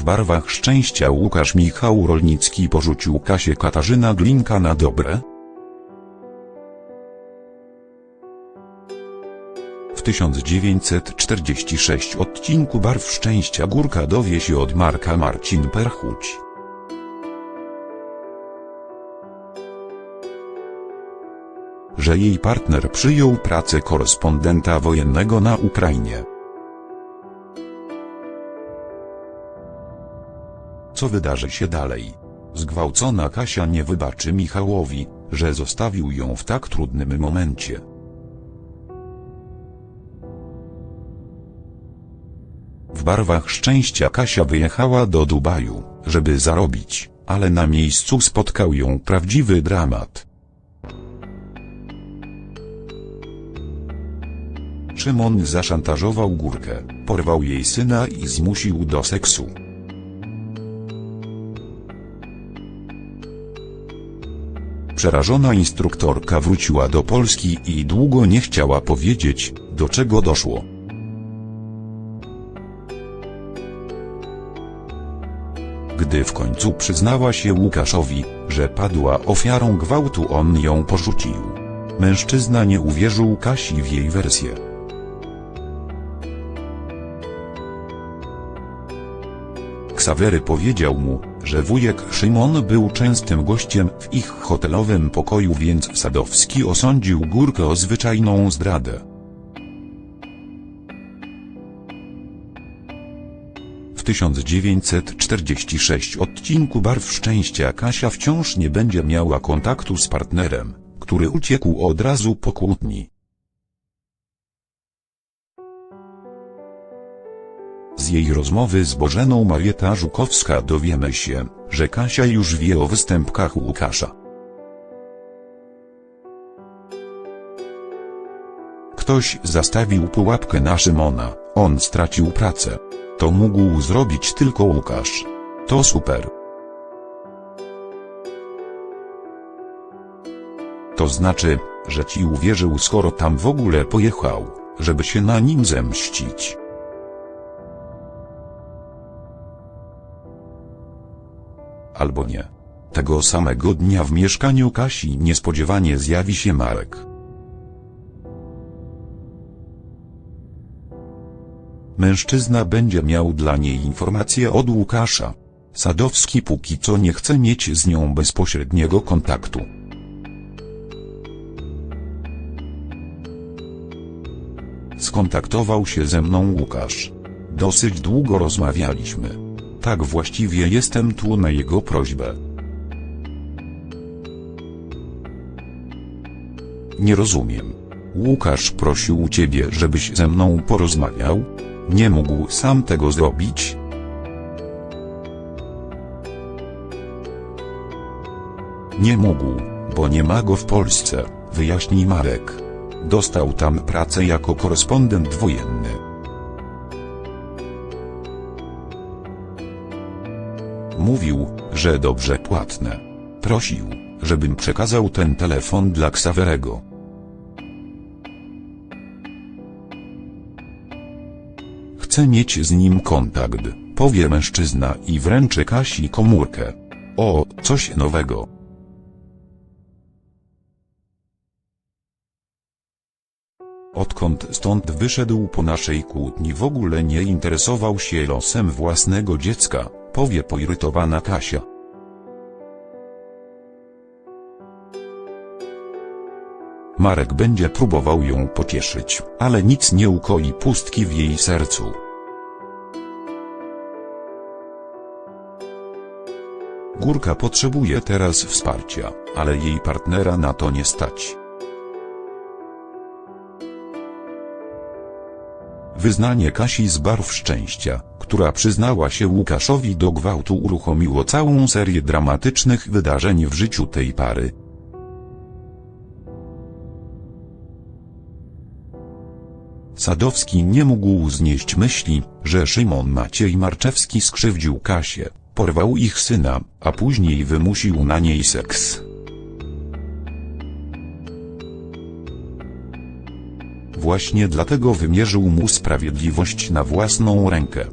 W barwach szczęścia Łukasz Michał Rolnicki porzucił Kasię Katarzyna Glinka na dobre. W 1946 odcinku Barw Szczęścia Górka dowie się od Marka Marcin Perchuć. Że jej partner przyjął pracę korespondenta wojennego na Ukrainie. Co wydarzy się dalej? Zgwałcona Kasia nie wybaczy Michałowi, że zostawił ją w tak trudnym momencie. W barwach szczęścia Kasia wyjechała do Dubaju, żeby zarobić, ale na miejscu spotkał ją prawdziwy dramat. Szymon zaszantażował Górkę, porwał jej syna i zmusił do seksu. Przerażona instruktorka wróciła do Polski i długo nie chciała powiedzieć, do czego doszło. Gdy w końcu przyznała się Łukaszowi, że padła ofiarą gwałtu on ją porzucił. Mężczyzna nie uwierzył Kasi w jej wersję. Ksawery powiedział mu, że wujek Szymon był częstym gościem w ich hotelowym pokoju więc Sadowski osądził Górkę o zwyczajną zdradę. W 1946 odcinku Barw Szczęścia Kasia wciąż nie będzie miała kontaktu z partnerem, który uciekł od razu po kłótni. Z jej rozmowy z Bożeną Marieta Żukowska dowiemy się, że Kasia już wie o występkach Łukasza. Ktoś zastawił pułapkę na Szymona, on stracił pracę. To mógł zrobić tylko Łukasz. To super. To znaczy, że ci uwierzył skoro tam w ogóle pojechał, żeby się na nim zemścić. Albo nie. Tego samego dnia w mieszkaniu Kasi niespodziewanie zjawi się Marek. Mężczyzna będzie miał dla niej informacje od Łukasza. Sadowski póki co nie chce mieć z nią bezpośredniego kontaktu. Skontaktował się ze mną Łukasz. Dosyć długo rozmawialiśmy. Tak właściwie jestem tu na jego prośbę. Nie rozumiem. Łukasz prosił ciebie, żebyś ze mną porozmawiał? Nie mógł sam tego zrobić? Nie mógł, bo nie ma go w Polsce, wyjaśni Marek. Dostał tam pracę jako korespondent wojenny. Mówił, że dobrze płatne. Prosił, żebym przekazał ten telefon dla Ksawerego. Chcę mieć z nim kontakt, powie mężczyzna i wręczy Kasi komórkę. O, coś nowego. Odkąd stąd wyszedł po naszej kłótni w ogóle nie interesował się losem własnego dziecka, powie poirytowana Kasia. Marek będzie próbował ją pocieszyć, ale nic nie ukoi pustki w jej sercu. Górka potrzebuje teraz wsparcia, ale jej partnera na to nie stać. Wyznanie Kasi z barw szczęścia, która przyznała się Łukaszowi do gwałtu uruchomiło całą serię dramatycznych wydarzeń w życiu tej pary. Sadowski nie mógł znieść myśli, że Szymon Maciej Marczewski skrzywdził Kasię, porwał ich syna, a później wymusił na niej seks. właśnie dlatego wymierzył mu sprawiedliwość na własną rękę.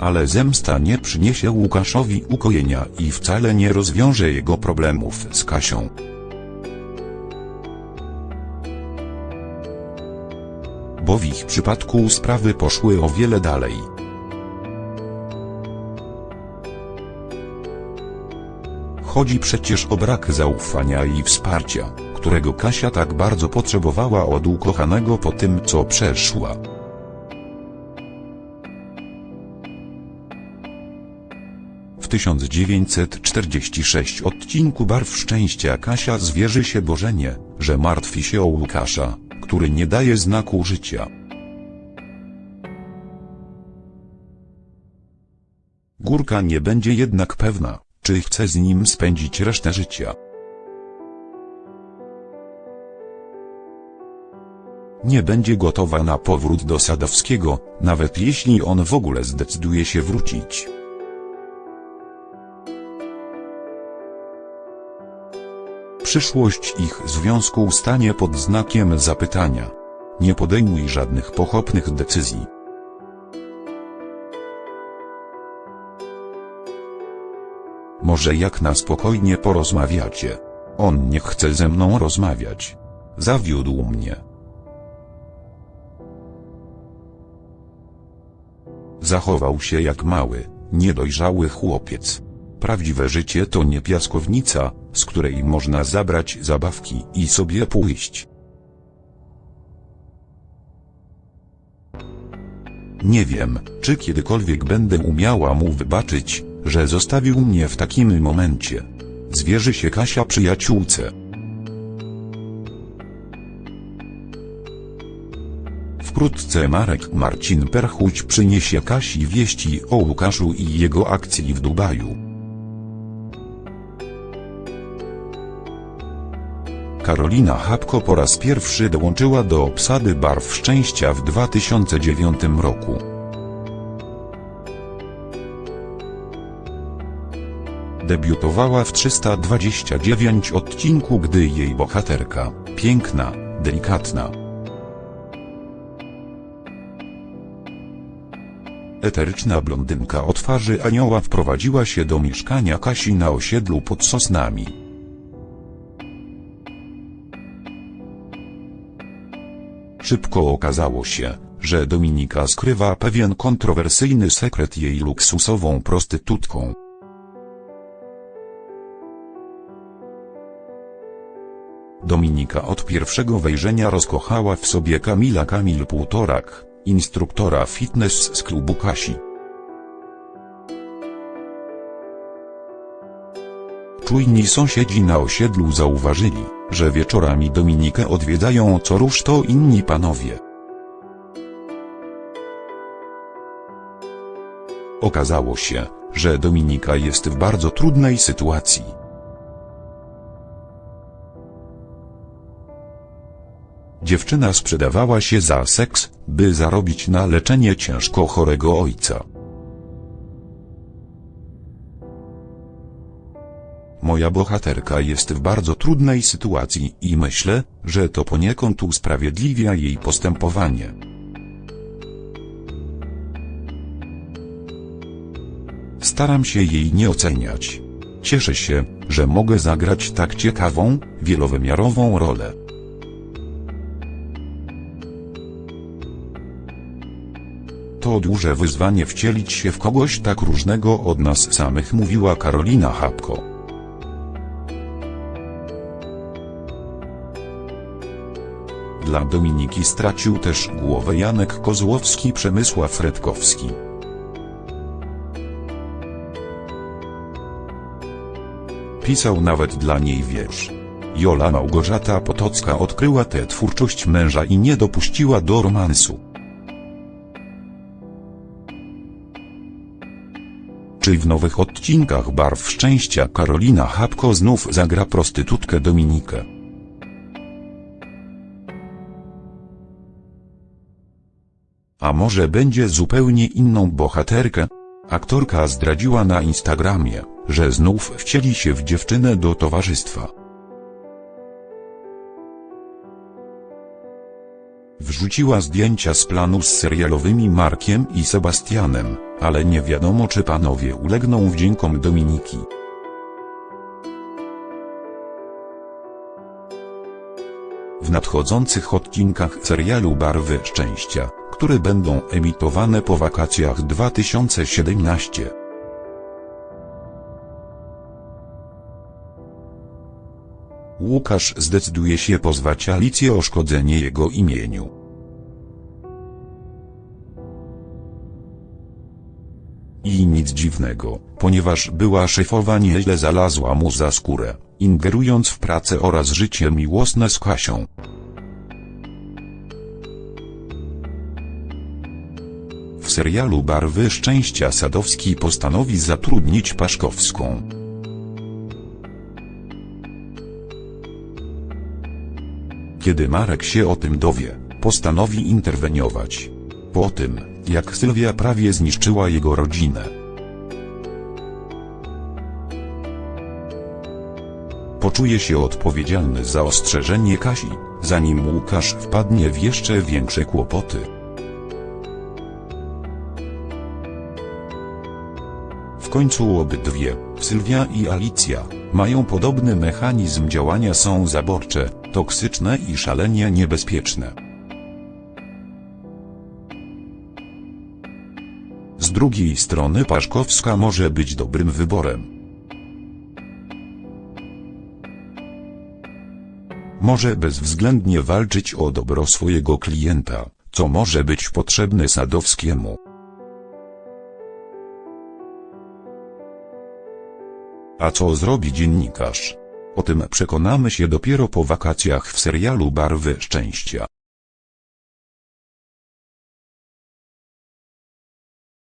Ale zemsta nie przyniesie Łukaszowi ukojenia i wcale nie rozwiąże jego problemów z Kasią. Bo w ich przypadku sprawy poszły o wiele dalej. Chodzi przecież o brak zaufania i wsparcia, którego Kasia tak bardzo potrzebowała od ukochanego po tym co przeszła. W 1946 odcinku Barw Szczęścia Kasia zwierzy się Bożenie, że martwi się o Łukasza, który nie daje znaku życia. Górka nie będzie jednak pewna, czy chce z nim spędzić resztę życia. Nie będzie gotowa na powrót do Sadowskiego, nawet jeśli on w ogóle zdecyduje się wrócić. Przyszłość ich związku stanie pod znakiem zapytania. Nie podejmuj żadnych pochopnych decyzji. Może jak na spokojnie porozmawiacie. On nie chce ze mną rozmawiać. Zawiódł mnie. Zachował się jak mały, niedojrzały chłopiec. Prawdziwe życie to nie piaskownica, z której można zabrać zabawki i sobie pójść. Nie wiem, czy kiedykolwiek będę umiała mu wybaczyć, że zostawił mnie w takim momencie. Zwierzy się Kasia przyjaciółce. Wkrótce Marek Marcin Perchuć przyniesie Kasi wieści o Łukaszu i jego akcji w Dubaju. Karolina Chapko po raz pierwszy dołączyła do obsady Barw Szczęścia w 2009 roku. Debiutowała w 329 odcinku, gdy jej bohaterka, piękna, delikatna, eteryczna blondynka o twarzy anioła wprowadziła się do mieszkania Kasi na osiedlu pod Sosnami. Szybko okazało się, że Dominika skrywa pewien kontrowersyjny sekret jej luksusową prostytutką. Dominika od pierwszego wejrzenia rozkochała w sobie Kamila Kamil Półtorak, instruktora fitness z klubu Kasi. Czujni sąsiedzi na osiedlu zauważyli, że wieczorami Dominikę odwiedzają co rusz to inni panowie. Okazało się, że Dominika jest w bardzo trudnej sytuacji. Dziewczyna sprzedawała się za seks, by zarobić na leczenie ciężko chorego ojca. Moja bohaterka jest w bardzo trudnej sytuacji i myślę, że to poniekąd usprawiedliwia jej postępowanie. Staram się jej nie oceniać. Cieszę się, że mogę zagrać tak ciekawą, wielowymiarową rolę. To duże wyzwanie wcielić się w kogoś tak różnego od nas samych mówiła Karolina Chapko. Dla Dominiki stracił też głowę Janek Kozłowski Przemysław Redkowski. Pisał nawet dla niej wiersz. Jola Małgorzata Potocka odkryła tę twórczość męża i nie dopuściła do romansu. Czy w nowych odcinkach Barw Szczęścia Karolina Chapko znów zagra prostytutkę Dominikę? A może będzie zupełnie inną bohaterkę? Aktorka zdradziła na Instagramie, że znów wcieli się w dziewczynę do towarzystwa. Wrzuciła zdjęcia z planu z serialowymi Markiem i Sebastianem, ale nie wiadomo czy panowie ulegną wdziękom Dominiki. W nadchodzących odcinkach serialu Barwy Szczęścia, które będą emitowane po wakacjach 2017. Łukasz zdecyduje się pozwać Alicję o szkodzenie jego imieniu. I nic dziwnego, ponieważ była szefowa nieźle zalazła mu za skórę, ingerując w pracę oraz życie miłosne z Kasią. W serialu Barwy Szczęścia Sadowski postanowi zatrudnić Paszkowską. Kiedy Marek się o tym dowie, postanowi interweniować. Po tym, jak Sylwia prawie zniszczyła jego rodzinę. Poczuje się odpowiedzialny za ostrzeżenie Kasi, zanim Łukasz wpadnie w jeszcze większe kłopoty. W końcu obydwie, Sylwia i Alicja, mają podobny mechanizm działania są zaborcze, toksyczne i szalenie niebezpieczne. Drugiej strony Paszkowska może być dobrym wyborem. Może bezwzględnie walczyć o dobro swojego klienta, co może być potrzebne Sadowskiemu. A co zrobi dziennikarz? O tym przekonamy się dopiero po wakacjach w serialu Barwy Szczęścia.